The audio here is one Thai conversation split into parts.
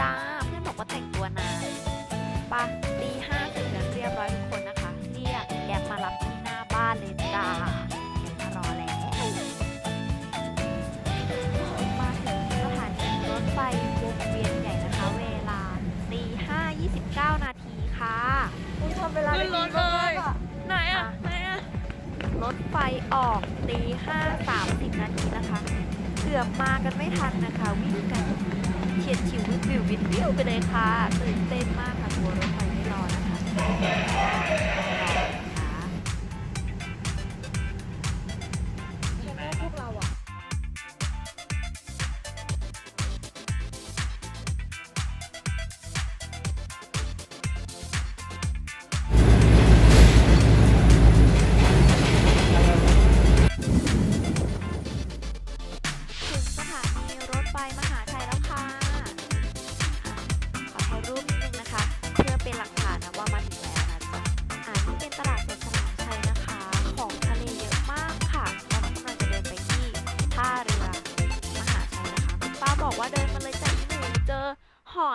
จ้า เพื่อนบอกว่าแต่งตัวนานปะตีห้าเสร็จแล้วเรียบร้อยทุกคนนะคะ เรียกแก๊มารับที่หน้าบ้านเลยจ้ารอแล้ว มาถึงสถานีรถไฟวงเวียนใหญ่นะคะ เวลาตีห้ายี่สิบเก้านาทีค่ะคุณทำเวลาได้ดีมากๆอะไหนอะไหนอะรถไฟออกตีห้าสามสิบนาทีนะคะ เกือบมากันไม่ทันนะคะ วิ่งกัน ฉียดฉิววิววิววิววิวไปเลยค่ะตื่นเต้นมากค่ะตัวรถไฟไม่รอนะคะรอนะคะ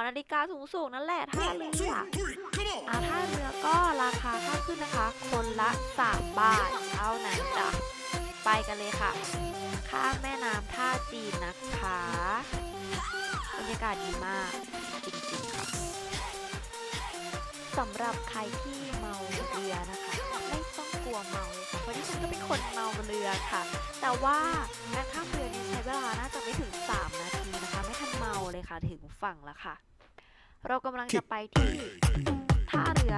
นาฬิกาสูงๆ นั่นแหละท่าเรืออาท่าเรือก็ราคาค่าขึ้นนะคะ คนละ 3 บาทเท่านั้นจ้ะไปกันเลยค่ะ ข้ามแม่น้ำท่าจีนนะคะบรรยากาศดีมากจริงๆค่ะสำหรับใครที่เมาเรือนะคะ ไม่ต้องกลัวเมาเลยค่ะเพราะที่ฉันก็เป็นคนเมาเรือค่ะ แต่ว่าการข้ามเรือเนี่ยใช้เวลาน่าจะไม่ถึง 3 นาทีนะคะ ไม่ทันเมาเลยค่ะถึงฝั่งแล้วค่ะ เรากำลังจะไปที่ท่าเรือ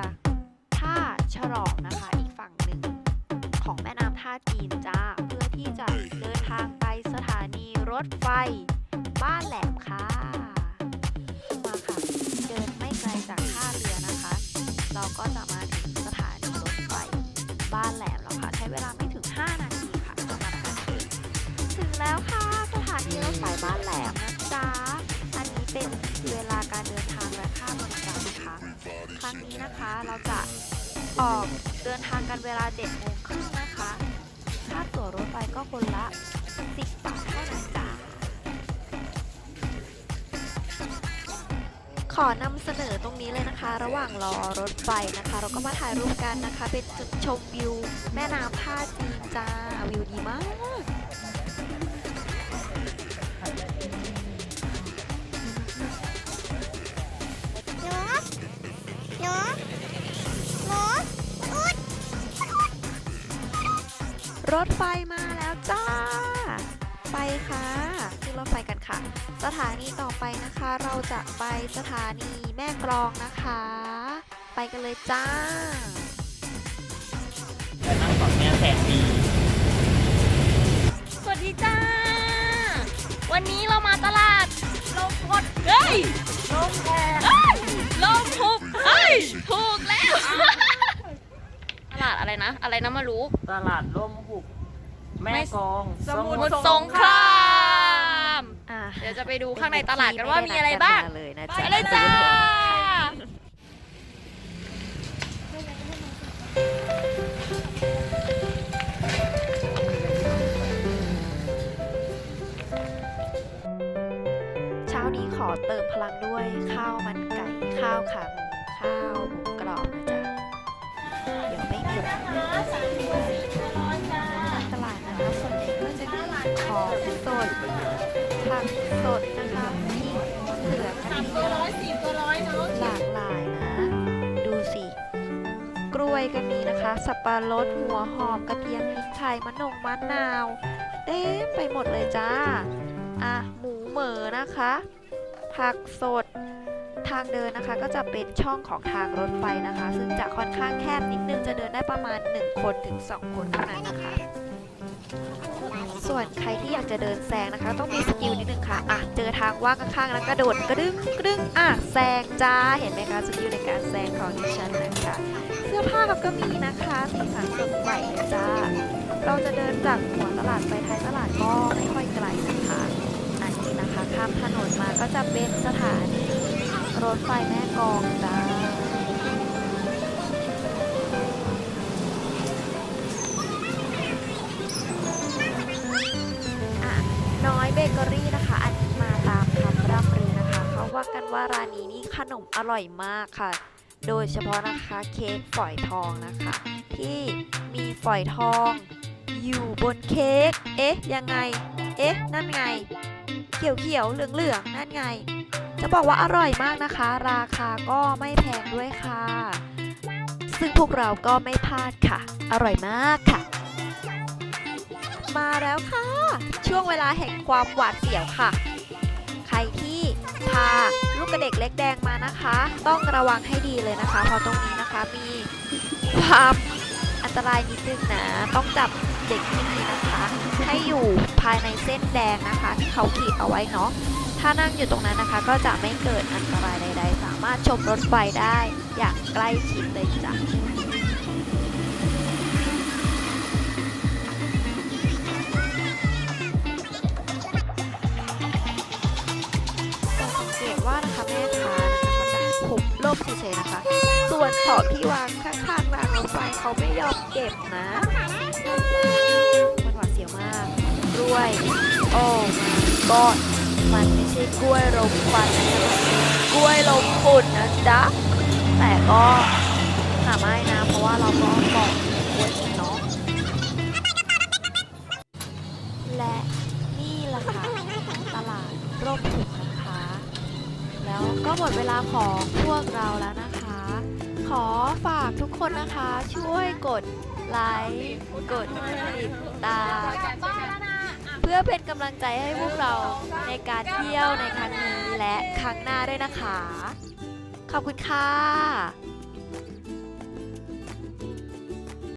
ท่าฉลองนะคะ อีกฝั่งหนึ่ง ของแม่น้ำท่าจีนจ้า เพื่อที่จะเดินทางไปสถานีรถไฟ บ้านแหลมค่ะมาค่ะเดินไม่ไกลจากท่าเรือนะคะ เราก็จะมาถึงสถานีรถไฟ บ้านแหลมแล้วค่ะ ใช้เวลาไม่ถึง 5 นาทีค่ะประมาณนั้นเองถึงแล้วค่ะสถานีรถไฟบ้าน นี้นะคะ เราจะออกเดินทางกันเวลา7โมงครึ่งนะคะ ค่าตั๋วรถไฟก็คนละ 10 บาทเท่านั้นจ้าขอนำเสนอตรงนี้เลยนะคะ ระหว่างรอรถไฟนะคะ เราก็มาถ่ายรูปกันนะคะ เป็นจุดชมวิว แม่น้ำท่าจีนจ้าวิวดีมาก รถไฟมาแล้วจ้า ไปค่ะ ขึ้นรถไฟกันค่ะ สถานีต่อไปนะคะ เราจะไปสถานีแม่กรองนะคะ ไปกันเลยจ้า อะไรนะ อะไรนะมารู้ ตลาดร่มหุบแม่กลองสมุทรสงครามอะเดี๋ยวจะไปดูข้างในตลาดกันว่ามีอะไรบ้างม่ด้นัดกันมเลยนะไปจ๊ะเลยจ้าเช้านี้ขอเติมพลังด้วยข้าวมันไก่ ข้าวขาหมูข้าวหมูกรอบนะจ๊ะ ตลาดนะคะส่วนใหญ่ก็จะของสดผักสดนะคะพริกเผือกกระเทียมหลากหลายนะ ดูสิ กล้วยก็มีนะคะ สับปะรดหัวหอมกระเทียมพริกไทยมะนงมะนาว เต็มไปหมดเลยจ้า อะ หมูเหมอนะคะ ผักสดางเดินนะคะ ก็จะเป็นช่องของทางรถไฟนะคะ ซึ่งจะค่อนข้างแคบนิดนึงจะเดินได้ประมาณ 1 คนถึง 2 คนเท่านั้นนะคะ ส่วนใครที่อยากจะเดินแซงนะคะ ต้องมีสกิลนิดนึงค่ะอะเจอทางว่างข้างๆแล้วกระโดดกระดึงกระดึงอะแซงจ้าเห็นไหมคะสกิลในการแซงของดิฉันนะคะเสื้อผ้าเราก็มีนะคะสีสันสดใสเลยจ้าเราจะเดินจากหัวตลาดไปท้ายตลาดก็ไม่ค่อยไกลนะคะอันนี้นะคะข้ามถนนมาก็จะเป็นสถานี รถไฟแม่กองจ้าน้อยเบเกอรี่นะคะ อันนี้มาตามคำร่ำลือนะคะเขาว่ากันว่าร้านนี้นี่ขนมอร่อยมากค่ะ โดยเฉพาะนะคะเค้กฝอยทองนะคะ ที่มีฝอยทอง อยู่บนเค้ก เอ๊ะ ยังไง เอ๊ะ นั่นไง เขียวเขียวๆเหลืองเหลืองๆ นั่นไง จะบอกว่าอร่อยมากนะคะ ราคาก็ไม่แพงด้วยค่ะ ซึ่งพวกเราก็ไม่พลาดค่ะ อร่อยมากค่ะ มาแล้วค่ะ ช่วงเวลาแห่งความหวาดเสียวค่ะ ใครที่พาลูกกระเด็กเล็กแดงมานะคะ ต้องระวังให้ดีเลยนะคะ เพราะตรงนี้นะคะมีความอันตรายนิดนึงนะ ต้องจับเด็กที่ดีนะคะ ให้อยู่ภายในเส้นแดงนะคะ ที่เขาขีดเอาไว้เนาะ ถ้านั่งอยู่ตรงนั้นนะคะ ก็จะไม่เกิดอันตรายใด ๆ สามารถชมรถไฟได้อย่างใกล้ชิดเลยจ้ะสังเกตว่านะคะแม่ค้านะคะเขาจะหุบร่มเฉยๆนะคะ ส่วนของที่วางข้างๆรางรถไฟเขาไม่ยอมเก็บนะมันหวาดเสียวมากกล้วย โอ้ก็ มันไม่ใช่กล้วยลมควันนะคะกล้วยลมฝุ่นนะจ๊ะแต่ก็หาไม่นะเพราะว่าเราก็บอกกล้วยเนาะและนี่แหละค่ะตลาดร่มถุงนะคะ แล้วก็หมดเวลาของพวกเราแล้วนะคะ ขอฝากทุกคนนะคะช่วยกดไลค์กดติดตาม พื่อเป็นกำลังใจให้พวกเราในการเที่ยวในครั้งนี้และครั้งหน้าด้วยนะคะ ขอบคุณค่ะ